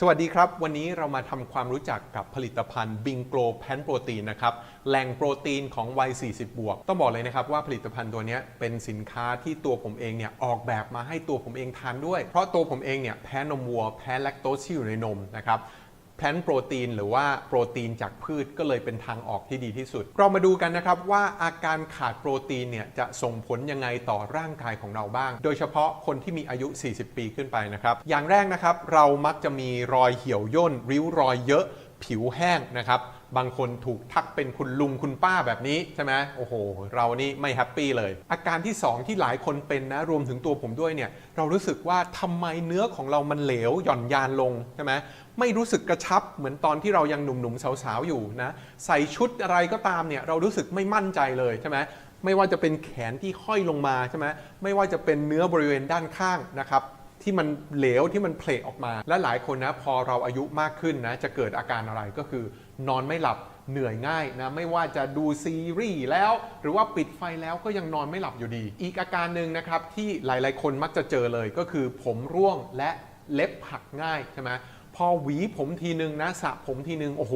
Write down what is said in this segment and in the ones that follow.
สวัสดีครับ วันนี้เรามาทำความรู้จักกับผลิตภัณฑ์บิงโกลแพนโปรตีนนะครับแหล่งโปรตีนของวัย 40 บวก ต้องบอกเลยนะครับว่าผลิตภัณฑ์ตัวนี้เป็นสินค้าที่ตัวผมเองเนี่ยออกแบบมาให้ตัวผมเองทานด้วย เพราะตัวผมเองเนี่ยแพ้นมวัว แพ้แลคโตสที่อยู่ในนมนะครับ แพลนโปรตีนหรือว่าโปรตีนจากพืชก็เลยเป็นทางออกที่ดีที่สุด เรามาดูกันนะครับว่าอาการขาดโปรตีนเนี่ยจะส่งผลยังไงต่อร่างกายของเราบ้าง โดยเฉพาะคนที่มีอายุ 40 ปีขึ้นไปนะครับ อย่างแรกนะครับเรามักจะมีรอยเหี่ยวย่น ริ้วรอยเยอะ ผิวแห้งนะครับ บางคนถูกทักเป็นคุณลุงคุณป้าแบบนี้ใช่ไหมโอ้โห เรานี่ไม่แฮปปี้เลย อาการที่ 2 ที่หลายคนเป็นนะรวมถึงตัวผมด้วยเนี่ยเรารู้สึกว่าทำไมเนื้อของเรามันเหลวหย่อนยานลงใช่ไหมไม่รู้สึกกระชับเหมือนตอนที่เรายังหนุ่มๆสาวๆอยู่นะใส่ชุดอะไรก็ตามเนี่ยเรารู้สึกไม่มั่นใจเลยใช่ไหมไม่ว่าจะเป็นแขนที่ห้อยลงมาใช่ไหมไม่ว่าจะเป็นเนื้อบริเวณด้านข้างนะครับ ที่มันเหลวที่มันเพลออกมา และหลายคนนะพอเราอายุมากขึ้นนะจะเกิดอาการอะไรก็คือนอนไม่หลับเหนื่อยง่ายนะไม่ว่าจะดูซีรีส์แล้ว หรือว่าปิดไฟแล้วก็ยังนอนไม่หลับอยู่ดี อีกอาการหนึ่งนะครับที่หลายๆ คนมักจะเจอเลยก็คือผมร่วงและเล็บหักง่ายใช่ไหมพอหวีผมทีนึงนะสระผมทีนึงโอ้โห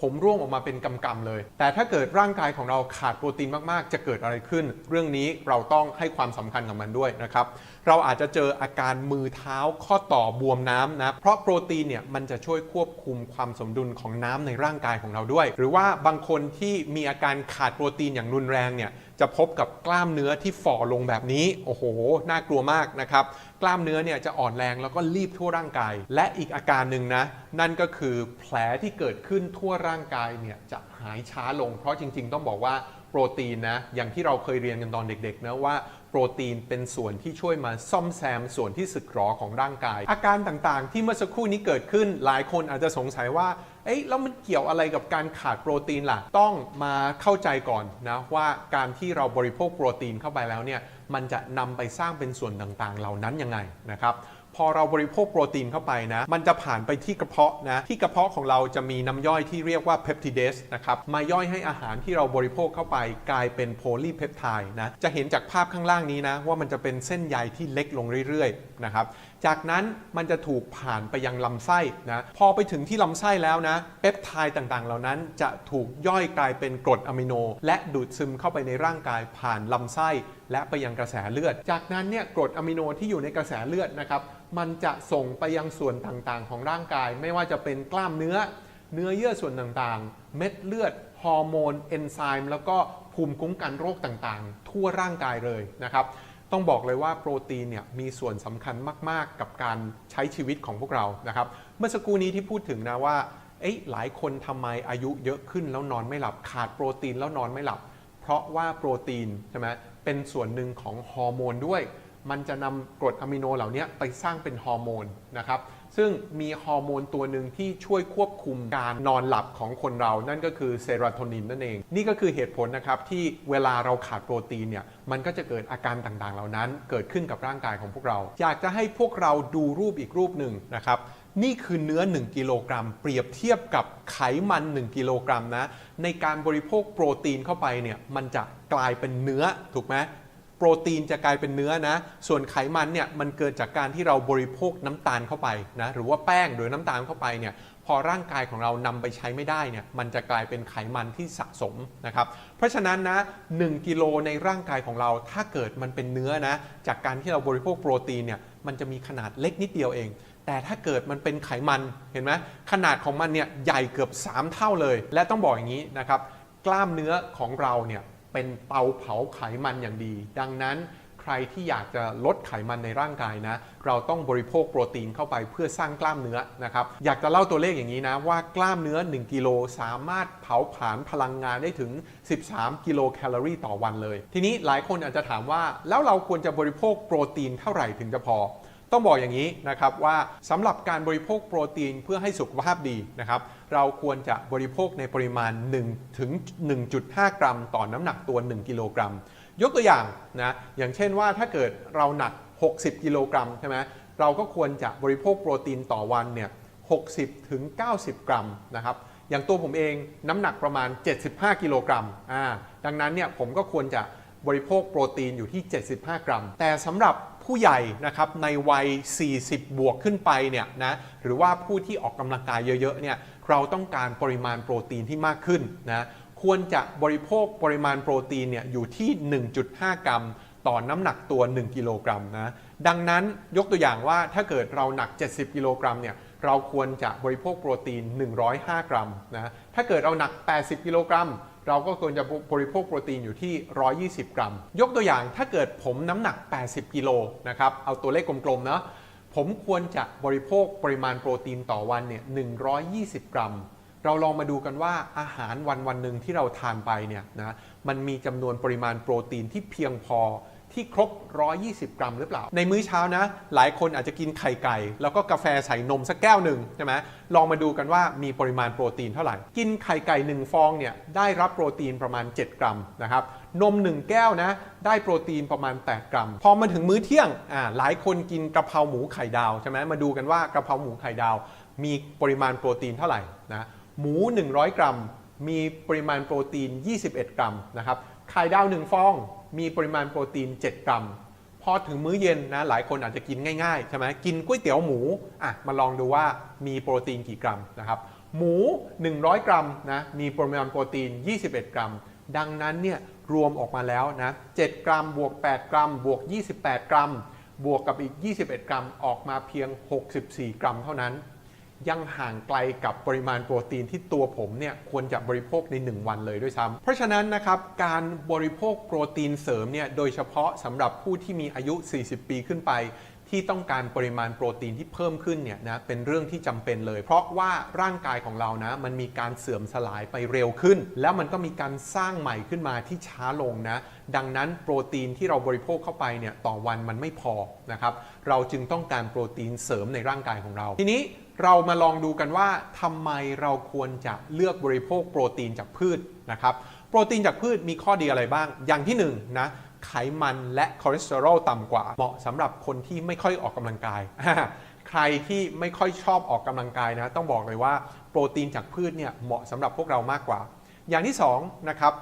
ผมร่วงออกมาเป็นกำๆเลย แต่ถ้าเกิดร่างกายของเราขาดโปรตีนมาก ๆ จะเกิดอะไรขึ้น เรื่องนี้เราต้องให้ความสำคัญกับมันด้วยนะครับ เราอาจจะเจออาการมือเท้าข้อต่อบวมน้ำนะ เพราะโปรตีนเนี่ยมันจะช่วยควบคุมความสมดุลของน้ำในร่างกายของเราด้วย หรือว่าบางคนที่มีอาการขาดโปรตีนอย่างรุนแรงเนี่ยจะพบกับกล้ามเนื้อที่ฝ่อลงแบบนี้ โอ้โห น่ากลัวมากนะครับ กล้ามเนื้อเนี่ยจะอ่อนแรงแล้วก็รีบทั่วร่างกาย และอีกอาการหนึ่งนะ นั่นก็คือแผลที่เกิดขึ้นทั่วร่างกายเนี่ยจะหายช้าลง เพราะจริง ๆ ต้องบอกว่าโปรตีนนะ อย่างที่เราเคยเรียนกันตอนเด็กๆนะว่า โปรตีนเป็นส่วนที่ช่วยมาซ่อมแซมส่วนที่สึกหรอของร่างกาย อาการต่างๆ ที่เมื่อสักครู่นี้เกิดขึ้น หลายคนอาจจะสงสัยว่าเอ๊ะแล้วมันเกี่ยวอะไรกับการขาดโปรตีนล่ะ ต้องมาเข้าใจก่อนนะว่าการที่เราบริโภคโปรตีนเข้าไปแล้วเนี่ยมันจะนำไปสร้างเป็นส่วนต่างๆ เหล่านั้นยังไงนะครับ พอเราบริโภคโปรตีนเข้าไปนะ มันจะผ่านไปที่กระเพาะนะ ที่กระเพาะของเราจะมีน้ำย่อยที่เรียกว่าเพปติเดสนะครับ มาย่อยให้อาหารที่เราบริโภคเข้าไปกลายเป็นโพลีเพปไทด์นะ จะเห็นจากภาพข้างล่างนี้นะ ว่ามันจะเป็นเส้นใยที่เล็กลงเรื่อยๆนะครับ จากนั้นมันจะถูกผ่านไปยังลำไส้นะ พอไปถึงที่ลำไส้แล้วนะเปปไทด์ต่างๆ เหล่านั้นจะถูกย่อยกลายเป็นกรดอะมิโน และดูดซึมเข้าไปในร่างกายผ่านลำไส้ และไปยังกระแสเลือด จากนั้นเนี่ยกรดอะมิโนที่อยู่ในกระแสเลือดนะครับ มันจะส่งไปยังส่วนต่างๆ ของร่างกาย ไม่ว่าจะเป็นกล้ามเนื้อ เนื้อเยื่อส่วนต่างๆ เม็ดเลือด ฮอร์โมน เอนไซม์ แล้วก็ภูมิคุ้มกันโรคต่างๆ ทั่วร่างกายเลยนะครับต้องบอกเลยว่าโปรตีนเนี่ยมีส่วนสำคัญมาก ๆ กับการใช้ชีวิตของพวกเรานะครับ เมื่อสักครู่นี้ที่พูดถึงนะว่าเอ๊ะหลายคนทำไมอายุเยอะขึ้นแล้วนอนไม่หลับ ขาดโปรตีนแล้วนอนไม่หลับ เพราะว่าโปรตีนใช่ไหม เป็นส่วนหนึ่งของฮอร์โมนด้วย มันจะนำกรดอะมิโนเหล่านี้ไปสร้างเป็นฮอร์โมนนะครับ ซึ่งมีฮอร์โมนตัวหนึ่งที่ช่วยควบคุมการนอนหลับของคนเรา นั่นก็คือเซโรโทนินนั่นเอง นี่ก็คือเหตุผลนะครับที่เวลาเราขาดโปรตีนเนี่ย มันก็จะเกิดอาการต่างๆ เหล่านั้น เกิดขึ้นกับร่างกายของพวกเรา อยากจะให้พวกเราดูรูปอีกรูปหนึ่งนะครับ นี่คือเนื้อ 1 กิโลกรัม เปรียบเทียบกับไขมัน 1 กิโลกรัมนะ ในการบริโภคโปรตีนเข้าไปเนี่ยมันจะกลายเป็นเนื้อถูกไหมโปรตีนจะกลายเป็นเนื้อนะ ส่วนไขมันเนี่ยมันเกิดจากการที่เราบริโภคน้ำตาลเข้าไปนะหรือว่าแป้งหรือน้ำตาลเข้าไปเนี่ยพอร่างกายของเรานำไปใช้ไม่ได้เนี่ยมันจะกลายเป็นไขมันที่สะสมนะครับ เพราะฉะนั้นนะ1กิโลในร่างกายของเราถ้าเกิดมันเป็นเนื้อนะจากการที่เราบริโภคโปรตีนเนี่ยมันจะมีขนาดเล็กนิดเดียวเอง แต่ถ้าเกิดมันเป็นไขมันเห็นไหมขนาดของมันเนี่ยใหญ่เกือบ 3 เท่าเลย และต้องบอกอย่างนี้นะครับ กล้ามเนื้อของเราเนี่ยเป็นเตาเผาไขมันอย่างดี ดังนั้นใครที่อยากจะลดไขมันในร่างกายนะ เราต้องบริโภคโปรตีนเข้าไปเพื่อสร้างกล้ามเนื้อนะครับ อยากจะเล่าตัวเลขอย่างนี้นะ ว่ากล้ามเนื้อ 1 กิโลสามารถเผาผลาญพลังงานได้ถึง 13 กิโลแคลอรี่ต่อวันเลย ทีนี้หลายคนอาจจะถามว่าแล้วเราควรจะบริโภคโปรตีนเท่าไหร่ถึงจะพอ ต้องบอกอย่างนี้นะครับว่าสำหรับการบริโภคโปรตีนเพื่อให้สุขภาพดีนะครับเราควรจะบริโภคในปริมาณ1ถึง1.5 กรัม ต่อน้ำหนักตัว 1 กิโลกรัม ยกตัวอย่างนะอย่างเช่นว่าถ้าเกิดเราหนัก 60 กิโลกรัมใช่ไหมเราก็ควรจะบริโภคโปรตีนต่อวันเนี่ย60ถึง90 กรัมนะครับอย่างตัวผมเองน้ำหนักประมาณ 75 กิโลกรัมอ่าดังนั้นเนี่ยผมก็ควรจะ บริโภคโปรตีนอยู่ที่ 75 กรัม แต่สำหรับผู้ใหญ่นะครับในวัย 40 บวกขึ้นไปเนี่ยนะหรือว่าผู้ที่ออกกำลังกายเยอะๆเนี่ยเราต้องการปริมาณโปรตีนที่มากขึ้นนะควรจะบริโภคปริมาณโปรตีนเนี่ยอยู่ที่ 1.5 กรัม ต่อน้ำหนักตัว 1 กิโลกรัมนะดังนั้นยกตัวอย่างว่าถ้าเกิดเราหนัก 70 กิโลกรัมเนี่ยเราควรจะบริโภคโปรตีน 105 กรัมนะถ้าเกิดเราหนัก 80 กิโลกรัม เราก็ควรจะบริโภคโปรตีนอยู่ที่ 120 กรัม ยกตัวอย่างถ้าเกิดผมน้ำหนัก 80 กิโลนะครับ เอาตัวเลขกลมๆนะผมควรจะบริโภคปริมาณโปรตีนต่อวันเนี่ย 120 กรัม เราลองมาดูกันว่าอาหารวันวันหนึ่งที่เราทานไปเนี่ยนะ มันมีจำนวนปริมาณโปรตีนที่เพียงพอ ที่ครบ 120 กรัมหรือเปล่า ในมื้อเช้านะ หลายคนอาจจะกินไข่ไก่ แล้วก็กาแฟใส่นมสักแก้วหนึ่งใช่ไหมลองมาดูกันว่ามีปริมาณโปรตีนเท่าไหร่ กินไข่ไก่ 1 ฟองเนี่ยได้รับโปรตีนประมาณ 7 กรัมนะครับนม 1 แก้วนะ ได้โปรตีนประมาณ 8 กรัม พอมาถึงมื้อเที่ยงอ่าหลายคนกินกระเพราหมูไข่ดาวใช่ไหมมาดูกันว่ากระเพราหมูไข่ดาว มีปริมาณโปรตีนเท่าไหร่นะหมู 100 กรัม มีปริมาณโปรตีน 21 กรัมนะครับไข่ดาว 1 ฟอง มีปริมาณโปรตีน 7 กรัม พอถึงมื้อเย็นนะหลายคนอาจจะกินง่ายๆใช่ไหมกินก๋วยเตี๋ยวหมูอะมาลองดูว่ามีโปรตีนกี่กรัมนะครับหมู 100 กรัมนะมีปริมาณโปรตีน 21 กรัม ดังนั้นเนี่ยรวมออกมาแล้วนะ7กรัมบวก 8 กรัม บวก 28 กรัม บวกกับอีก 21 กรัมออกมาเพียง 64 กรัมเท่านั้น ยังห่างไกลกับปริมาณโปรตีนที่ตัวผมเนี่ยควรจะบริโภคใน 1 วันเลยด้วยซ้ำเพราะฉะนั้นนะครับการบริโภคโปรตีนเสริมเนี่ยโดยเฉพาะสำหรับผู้ที่มีอายุ 40 ปีขึ้นไป ที่ต้องการปริมาณโปรตีนที่เพิ่มขึ้นเนี่ยนะเป็นเรื่องที่จำเป็นเลย เพราะว่าร่างกายของเรานะมันมีการเสื่อมสลายไปเร็วขึ้น แล้วมันก็มีการสร้างใหม่ขึ้นมาที่ช้าลงนะดังนั้นโปรตีนที่เราบริโภคเข้าไปเนี่ยต่อวันมันไม่พอนะครับเราจึงต้องการโปรตีนเสริมในร่างกายของเราทีนี้ เรามาลองดูกันว่าทำไมเราควรจะเลือกบริโภคโปรตีนจากพืชนะครับโปรตีนจากพืชมีข้อดีอะไรบ้าง อย่างที่1นงนะไขมันและคอเลสเตอรอลต่ำกว่า เหมาะสำหรับคนที่ไม่ค่อยออกกำลังกาย ใครที่ไม่ค่อยชอบออกกำลังกายนะ ต้องบอกเลยว่าโปรตีนจากพืชเนี่ยเหมาะสำหรับพวกเรามากกว่า อย่างที่2นะครับ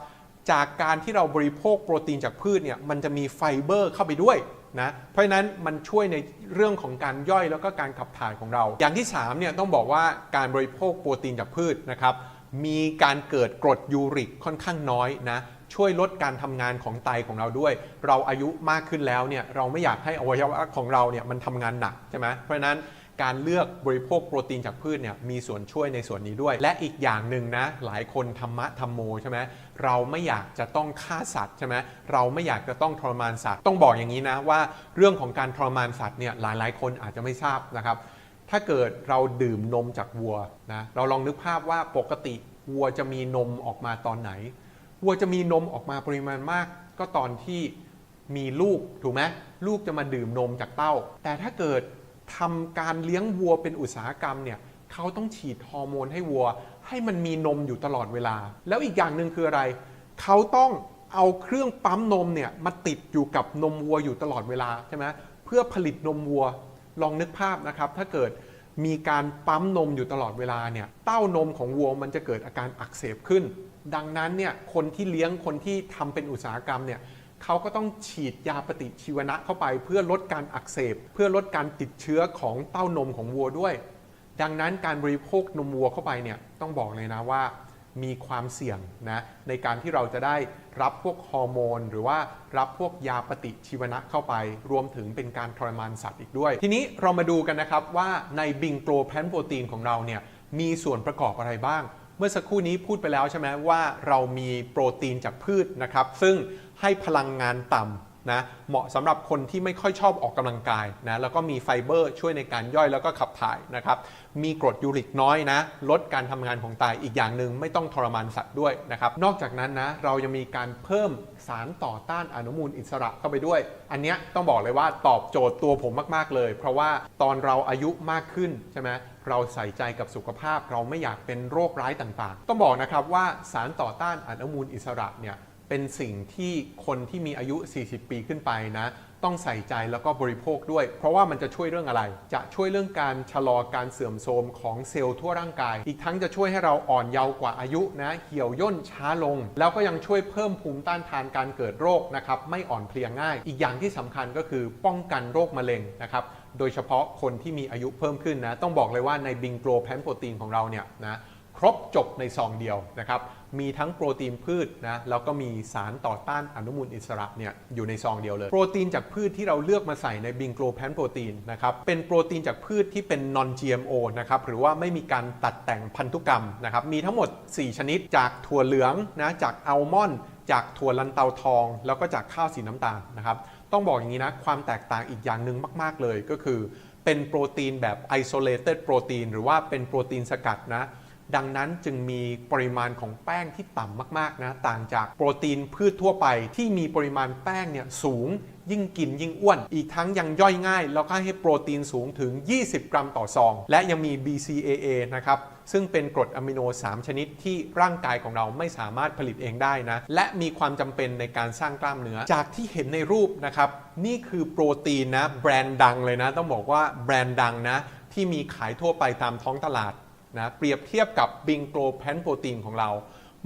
จากการที่เราบริโภคโปรตีนจากพืชเนี่ยมันจะมีไฟเบอร์เข้าไปด้วย นะเพราะฉะนั้นมันช่วยในเรื่องของการย่อยแล้วก็การขับถ่ายของเรา อย่างที่3เนี่ยต้องบอกว่าการบริโภคโปรตีนจากพืชนะครับมีการเกิดกรดยูริกค่อนข้างน้อยนะช่วยลดการทำงานของไตของเราด้วย เราอายุมากขึ้นแล้วเนี่ยเราไม่อยากให้อวัยวะของเราเนี่ยมันทำงานหนักใช่ไหมเพราะฉะนั้น การเลือกบริโภคโปรตีนจากพืชเนี่ยมีส่วนช่วยในส่วนนี้ด้วย และอีกอย่างหนึ่งนะหลายคนธรรมะธรรมโมใช่ไหมเราไม่อยากจะต้องฆ่าสัตว์ใช่ไหมเราไม่อยากจะต้องทรมานสัตว์ ต้องบอกอย่างนี้นะว่าเรื่องของการทรมานสัตว์เนี่ยหลายๆ คนอาจจะไม่ทราบนะครับถ้าเกิดเราดื่มนมจากวัวนะเราลองนึกภาพว่าปกติวัวจะมีนมออกมาตอนไหนวัวจะมีนมออกมาปริมาณมาก ก็ตอนที่มีลูกถูกไหมลูกจะมาดื่มนมจากเต้า แต่ถ้าเกิด ทำการเลี้ยงวัวเป็นอุตสาหกรรมเนี่ยเขาต้องฉีดฮอร์โมนให้วัว ให้มันมีนมอยู่ตลอดเวลา แล้วอีกอย่างหนึ่งคืออะไร เขาต้องเอาเครื่องปั๊มนมเนี่ยมาติดอยู่กับนมวัวอยู่ตลอดเวลาใช่ไหมเพื่อผลิตนมวัวลองนึกภาพนะครับ ถ้าเกิดมีการปั๊มนมอยู่ตลอดเวลาเนี่ยเต้านมของวัวมันจะเกิดอาการอักเสบขึ้น ดังนั้นเนี่ยคนที่เลี้ยงคนที่ทำเป็นอุตสาหกรรมเนี่ย เขาก็ต้องฉีดยาปฏิชีวนะเข้าไปเพื่อลดการอักเสบ เพื่อลดการติดเชื้อของเต้านมของวัวด้วย ดังนั้นการบริโภคนมวัวเข้าไปเนี่ยต้องบอกเลยนะว่ามีความเสี่ยงนะในการที่เราจะได้รับพวกฮอร์โมน หรือว่ารับพวกยาปฏิชีวนะเข้าไป รวมถึงเป็นการทรมานสัตว์อีกด้วย ทีนี้เรามาดูกันนะครับว่าในบิงโกลแพนโปรตีนของเราเนี่ยมีส่วนประกอบอะไรบ้าง มื่อสักครู่นี้พูดไปแล้วใช่ไหมว่าเรามีโปรตีนจากพืชนะครับ ซึ่งให้พลังงานต่ำนะเหมาะสำหรับคนที่ไม่ค่อยชอบออกกำลังกายนะแล้วก็มีไฟเบอร์ช่วยในการย่อยแล้วก็ขับถ่ายนะครับ มีกรดยูริกน้อยนะ ลดการทำงานของไตอีกอย่างหนึ่งไม่ต้องทรมานสัตว์ด้วยนะครับ นอกจากนั้นนะเรายังมีการเพิ่มสารต่อต้านอนุมูลอิสระเข้าไปด้วย อันเนี้ยต้องบอกเลยว่าตอบโจทย์ตัวผมมาก ๆเลย เพราะว่าตอนเราอายุมากขึ้นใช่ไหม เราใส่ใจกับสุขภาพ เราไม่อยากเป็นโรคร้ายต่างๆ ต้องบอกนะครับว่าสารต่อต้านอนุมูลอิสระเนี่ยเป็นสิ่งที่คนที่มีอายุ 40 ปีขึ้นไปนะ ต้องใส่ใจแล้วก็บริโภคด้วย เพราะว่ามันจะช่วยเรื่องอะไร จะช่วยเรื่องการชะลอการเสื่อมโทรมของเซลล์ทั่วร่างกาย อีกทั้งจะช่วยให้เราอ่อนเยาว์กว่าอายุนะเหี่ยวย่นช้าลง แล้วก็ยังช่วยเพิ่มภูมิต้านทานการเกิดโรคนะครับไม่อ่อนเพลียง่าย อีกอย่างที่สำคัญก็คือป้องกันโรคมะเร็งนะครับโดยเฉพาะคนที่มีอายุเพิ่มขึ้นนะต้องบอกเลยว่าในบิงโกลแพนโปรตีนของเราเนี่ยนะ รบจบในซองเดียวนะครับ มีทั้งโปรตีนพืชนะแล้วก็มีสารต่อต้านอนุมูลอิสระเนี่ยอยู่ในซองเดียวเลย โปรตีนจากพืชที่เราเลือกมาใส่ในบิงโกลแพนโปรตีนนะครับเป็นโปรตีนจากพืชที่เป็น non GMO นะครับหรือว่าไม่มีการตัดแต่งพันธุกรรมนะครับมีทั้งหมด 4 ชนิดจากถั่วเหลืองนะจากอัลมอนด์จากถั่วลันเตาทอง แล้วก็จากข้าวสีน้ำตาลนะครับต้องบอกอย่างนี้นะความแตกต่างอีกอย่างหนึ่งมาก ๆ เลยก็คือเป็นโปรตีนแบบ isolated โปรตีนหรือว่าเป็นโปรตีนสกัดนะ ดังนั้นจึงมีปริมาณของแป้งที่ต่ำมากๆนะต่างจากโปรตีนพืชทั่วไปที่มีปริมาณแป้งเนี่ยสูง ยิ่งกินยิ่งอ้วน อีกทั้งยังย่อยง่าย แล้วก็ให้โปรตีนสูงถึง 20 กรัมต่อซอง และยังมี BCAA นะครับซึ่งเป็นกรดอะมิโน 3 ชนิดที่ร่างกายของเราไม่สามารถผลิตเองได้นะ และมีความจำเป็นในการสร้างกล้ามเนื้อ จากที่เห็นในรูปนะครับ นี่คือโปรตีนนะ แบรนด์ดังเลยนะ ต้องบอกว่าแบรนด์ดังนะ ที่มีขายทั่วไปตามท้องตลาด นะเปรียบเทียบกับบิงโกลแพนโปรตีนของเรา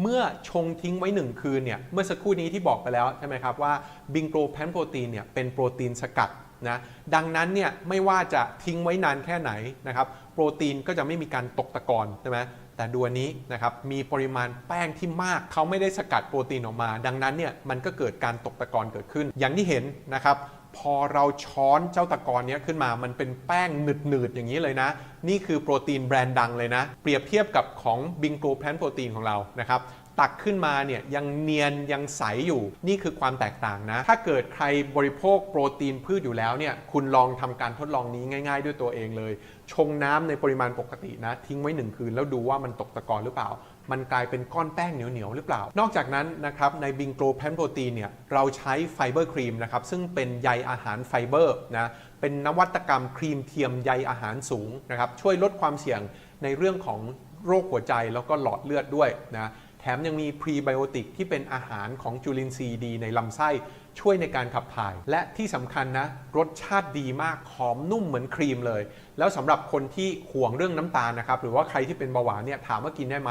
เมื่อชงทิ้งไว้ 1 คืนเนี่ยเมื่อสักครู่นี้ที่บอกไปแล้วใช่ไหมครับว่าบิงโกลแพนโปรตีนเนี่ยเป็นโปรตีนสกัดนะดังนั้นเนี่ยไม่ว่าจะทิ้งไว้นานแค่ไหนนะครับโปรตีนก็จะไม่มีการตกตะกอนใช่ไหมแต่ดัวนี้นะครับมีปริมาณแป้งที่มากเขาไม่ได้สกัดโปรตีนออกมา ดังนั้นเนี่ยมันก็เกิดการตกตะกอนเกิดขึ้น อย่างที่เห็นนะครับ พอเราช้อนเจ้าตะกอนนี้ขึ้นมา มันเป็นแป้งหนืดๆอย่างนี้เลยนะ นี่คือโปรตีนแบรนด์ดังเลยนะ เปรียบเทียบกับของบิงโกแพนโปรตีนของเรานะครับ ตักขึ้นมาเนี่ยยังเนียนยังใสอยู่ นี่คือความแตกต่างนะ ถ้าเกิดใครบริโภคโปรตีนพืชอยู่แล้วเนี่ย คุณลองทำการทดลองนี้ง่าย ๆ ด้วยตัวเองเลย ชงน้ำในปริมาณปกตินะ ทิ้งไว้หนึ่งคืนแล้วดูว่ามันตกตะกอนหรือเปล่า มันกลายเป็นก้อนแป้งเหนียวๆหรือเปล่า นอกจากนั้นนะครับในบิงโกแพนโปรตีนเนี่ยเราใช้ไฟเบอร์ครีมนะครับซึ่งเป็นใยอาหารไฟเบอร์นะเป็นนวัตกรรมครีมเทียมใยอาหารสูงนะครับช่วยลดความเสี่ยงในเรื่องของโรคหัวใจแล้วก็หลอดเลือดด้วยนะแถมยังมีพรีไบโอติกที่เป็นอาหารของจุลินทรีย์ดีในลำไส้ ช่วยในการขับถ่าย และที่สำคัญนะ รสชาติดีมาก หอมนุ่มเหมือนครีมเลย แล้วสำหรับคนที่ห่วงเรื่องน้ำตาลนะครับ หรือว่าใครที่เป็นเบาหวานเนี่ยถามว่ากินได้ไหม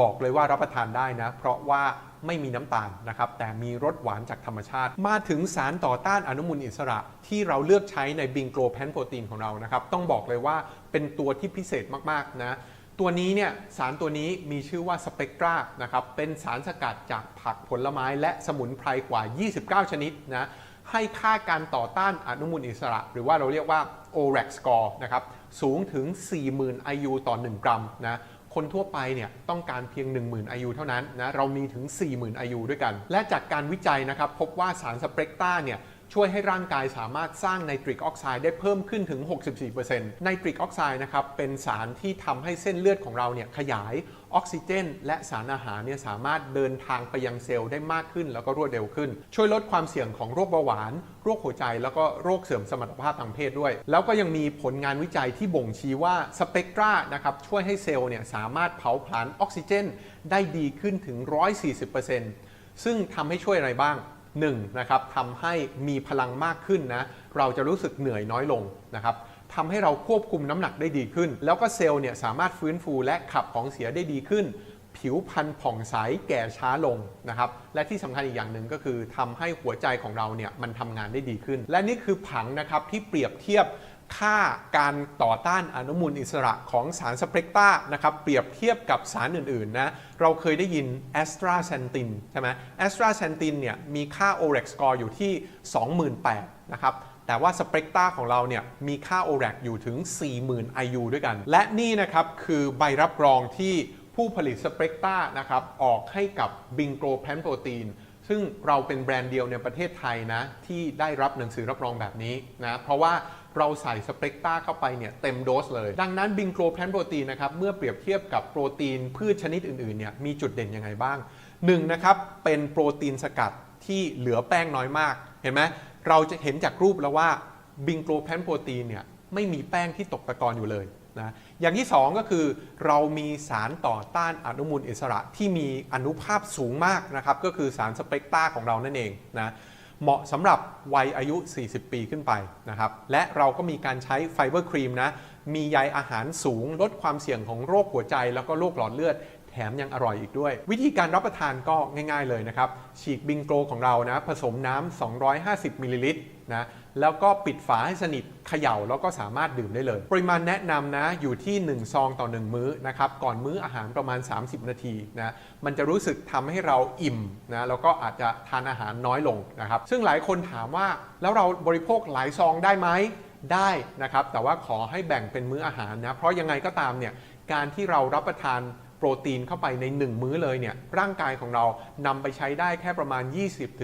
บอกเลยว่ารับประทานได้นะ เพราะว่าไม่มีน้ำตาลนะครับ แต่มีรสหวานจากธรรมชาติ มาถึงสารต่อต้านอนุมูลอิสระที่เราเลือกใช้ในบิงโกลแพนโปรตีนของเรานะครับ ต้องบอกเลยว่าเป็นตัวที่พิเศษมากๆนะ ตัวนี้เนี่ยสารตัวนี้มีชื่อว่าสเปกตรานะครับเป็นสารสกัดจากผักผลไม้และสมุนไพรกว่า 29 ชนิดนะให้ค่าการต่อต้านอนุมูลอิสระ หรือว่าเราเรียกว่า ORAC score นะครับสูงถึง 40,000 IU ต่อ 1 กรัมนะคนทั่วไปเนี่ยต้องการเพียง 10,000 IU เท่านั้นนะเรามีถึง 40,000 IU ด้วยกัน และจากการวิจัยนะครับพบว่าสารสเปกตราเนี่ย ช่วยให้ร่างกายสามารถสร้างไนตริกออกไซด์ได้เพิ่มขึ้นถึง 64%ไนตริกออกไซด์นะครับเป็นสารที่ทำให้เส้นเลือดของเราเนี่ยขยายออกซิเจน และสารอาหารเนี่ยสามารถเดินทางไปยังเซลล์ได้มากขึ้น แล้วก็รวดเร็วขึ้น ช่วยลดความเสี่ยงของโรคเบาหวาน โรคหัวใจ แล้วก็โรคเสื่อมสมรรถภาพทางเพศด้วย แล้วก็ยังมีผลงานวิจัยที่บ่งชี้ว่าสเปกตรานะครับช่วยให้เซลล์เนี่ยสามารถเผาผลาญออกซิเจน ได้ดีขึ้นถึง 140%ซึ่งทำให้ช่วยอะไรบ้าง 1นนะครับทำให้มีพลังมากขึ้นนะเราจะรู้สึกเหนื่อยน้อยลงนะครับทำให้เราควบคุมน้ำหนักได้ดีขึ้น แล้วก็เซลล์เนี่ยสามารถฟื้นฟูและขับของเสียได้ดีขึ้น ผิวพรรณผ่องใสแก่ช้าลงนะครับและที่สำคัญอีกอย่างหนึ่งก็คือทำให้หัวใจของเราเนี่ยมันทำงานได้ดีขึ้น และนี่คือผังนะครับที่เปรียบเทียบ ค่าการต่อต้านอนุมูลอิสระของสารสเปกตรานะครับเปรียบเทียบกับสารอื่นๆนะเราเคยได้ยินแอสตราเซนตินใช่ไหมแอสตราเซนตินเนี่ยมีค่า ORAC score อยู่ที่ 28,000นะครับแต่ว่าสเปกตราของเราเนี่ยมีค่า ORAC อยู่ถึง 40,000 IU ด้วยกัน และนี่นะครับคือใบรับรองที่ผู้ผลิตสเปกตรานะครับออกให้กับบิงโก p แพนโปรตีนซึ่งเราเป็นแบรนด์เดียวในประเทศไทยนะที่ได้รับหนังสือรับรองแบบนี้นะเพราะว่า เราใส่สเปกตราเข้าไปเนี่ยเต็มโดสเลย ดังนั้นบิงโก p แพนโปรตีนนะครับเมื่อเปรียบเทียบกับโปรตีนพืชชนิดอื่นๆเนี่ยมีจุดเด่นยังไงบ้างหนึ่งนะครับเป็นโปรตีนสกัดที่เหลือแป้งน้อยมาก เห็นไหมเราจะเห็นจากรูปแล้วว่าบิงโก p แพนโปรตีนเนี่ยไม่มีแป้งที่ตกตะกอนอยู่เลยนะอย่างที่ 2 ก็คือเรามีสารต่อต้านอนุมูลอิสระที่มีอนุภาพสูงมากนะครับก็คือสารสเปกตราของเรานั่นเองนะ เหมาะสำหรับวัยอายุ 40 ปีขึ้นไปนะครับ และเราก็มีการใช้ไฟเบอร์ครีมนะ มีใยอาหารสูง ลดความเสี่ยงของโรคหัวใจ แล้วก็โรคหลอดเลือด แถมยังอร่อยอีกด้วย วิธีการรับประทานก็ง่าย ๆเลยนะครับ ฉีกบิงโกลของเรานะ ผสมน้ำ 250 มิลลิลิตรนะ แล้วก็ปิดฝาให้สนิทเขย่าแล้วก็สามารถดื่มได้เลย ปริมาณแนะนำนะอยู่ที่ 1 ซองต่อ 1 มื้อนะครับก่อนมื้ออาหารประมาณ 30 นาทีนะมันจะรู้สึกทำให้เราอิ่มนะแล้วก็อาจจะทานอาหารน้อยลงนะครับซึ่งหลายคนถามว่าแล้วเราบริโภคหลายซองได้ไหมได้นะครับแต่ว่าขอให้แบ่งเป็นมื้ออาหารนะเพราะยังไงก็ตามเนี่ยการที่เรารับประทานโปรตีนเข้าไปใน 1 มื้อเลยเนี่ยร่างกายของเรานำไปใช้ได้แค่ประมาณ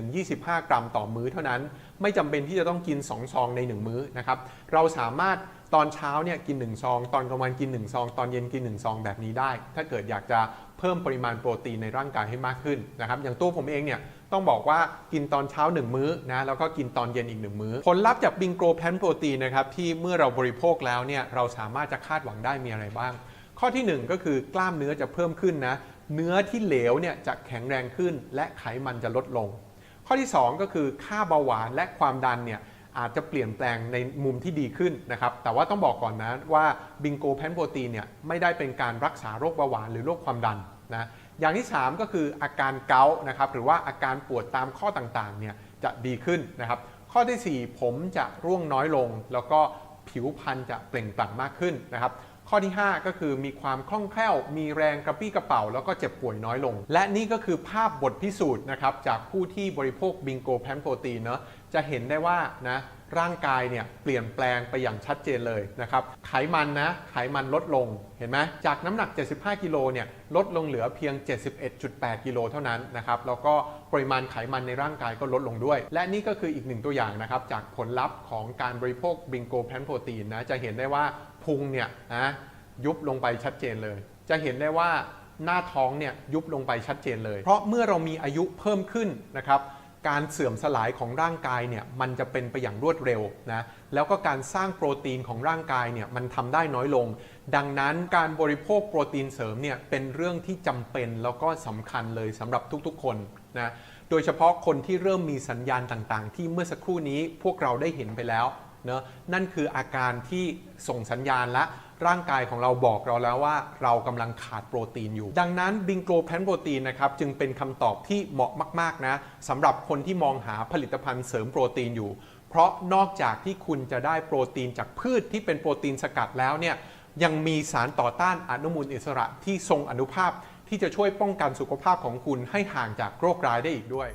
20-25 กรัมต่อมื้อเท่านั้น ไม่จำเป็นที่จะต้องกิน 2 ซองใน 1 มื้อนะครับ เราสามารถตอนเช้าเนี่ยกิน 1 ซอง ตอนกลางวันกิน 1 ซอง ตอนเย็นกิน 1 ซองแบบนี้ได้ ถ้าเกิดอยากจะเพิ่มปริมาณโปรตีนในร่างกายให้มากขึ้นนะครับ อย่างตัวผมเองเนี่ยต้องบอกว่ากินตอนเช้า 1 มื้อนะแล้วก็กินตอนเย็นอีก 1 มื้อ ผลลัพธ์จากบิงโกรแพนโปรตีนนะครับที่เมื่อเราบริโภคแล้วเนี่ยเราสามารถจะคาดหวังได้มีอะไรบ้าง ข้อทีหนึ่1 ก็คือกล้ามเนื้อจะเพิ่มขึ้นนะเนื้อที่เหลวเนี่ยจะแข็งแรงขึ้น และไขมันจะลดลง ข้อที่ 2 ก็คือค่าเบาหวานและความดันเนี่ยอาจจะเปลี่ยนแปลงในมุมที่ดีขึ้นนะครับ แต่ว่าต้องบอกก่อนนะว่าบิงโกแพนโปรตีนเนี่ยไม่ได้เป็นการรักษาโรคเบาหวานหรือโรคความดันนะอย่างที่ 3 ก็คืออาการเกาต์นะครับหรือว่าอาการปวดตามข้อต่างๆเนี่ยจะดีขึ้นนะครับ ข้อทีสี่4 ผมจะร่วงน้อยลง แล้วก็ผิวพรรณจะเปล่งปลั่งมากขึ้นนะครับ ข้อที่ 5 ก็คือมีความคล่องแคล่ว มีแรงกระปี้กระเป๋า แล้วก็เจ็บป่วยน้อยลง และนี่ก็คือภาพบทพิสูจน์นะครับจากผู้ที่บริโภคบิงโกแพนโปรตีนเนาะจะเห็นได้ว่านะร่างกายเนี่ยเปลี่ยนแปลงไปอย่างชัดเจนเลยนะครับไขมันนะไขมันลดลงเห็นไหมจากน้ำหนัก 75 กิโลเนี่ยลดลงเหลือเพียง 71.8 กิโลเท่านั้นนะครับแล้วก็ปริมาณไขมันในร่างกายก็ลดลงด้วย และนี่ก็คืออีกหนึ่งตัวอย่างนะครับจากผลลัพธ์ของการบริโภคบิงโกแพนโปรตีนนะจะเห็นได้ว่า พุงเนี่ยนะยุบลงไปชัดเจนเลย จะเห็นได้ว่าหน้าท้องเนี่ยยุบลงไปชัดเจนเลย เพราะเมื่อเรามีอายุเพิ่มขึ้นนะครับการเสื่อมสลายของร่างกายเนี่ยมันจะเป็นไปอย่างรวดเร็วนะแล้วก็การสร้างโปรตีนของร่างกายเนี่ยมันทำได้น้อยลง ดังนั้นการบริโภคโปรตีนเสริมเนี่ยเป็นเรื่องที่จำเป็นแล้วก็สำคัญเลยสำหรับทุกๆคนนะโดยเฉพาะคนที่เริ่มมีสัญญาณต่างๆ ที่เมื่อสักครู่นี้พวกเราได้เห็นไปแล้ว เนะนั่นคืออาการที่ส่งสัญญาณและร่างกายของเราบอกเราแล้วว่าเรากำลังขาดโปรตีนอยู่ ดังนั้นบิงโกลแพนโปรตีนนะครับจึงเป็นคำตอบที่เหมาะมาก ๆ นะสำหรับคนที่มองหาผลิตภัณฑ์เสริมโปรตีนอยู่ เพราะนอกจากที่คุณจะได้โปรตีนจากพืชที่เป็นโปรตีนสกัดแล้วเนี่ยยังมีสารต่อต้านอนุมูลอิสระที่ทรงอนุภาพที่จะช่วยป้องกันสุขภาพของคุณให้ห่างจากโรคร้ายได้อีกด้วย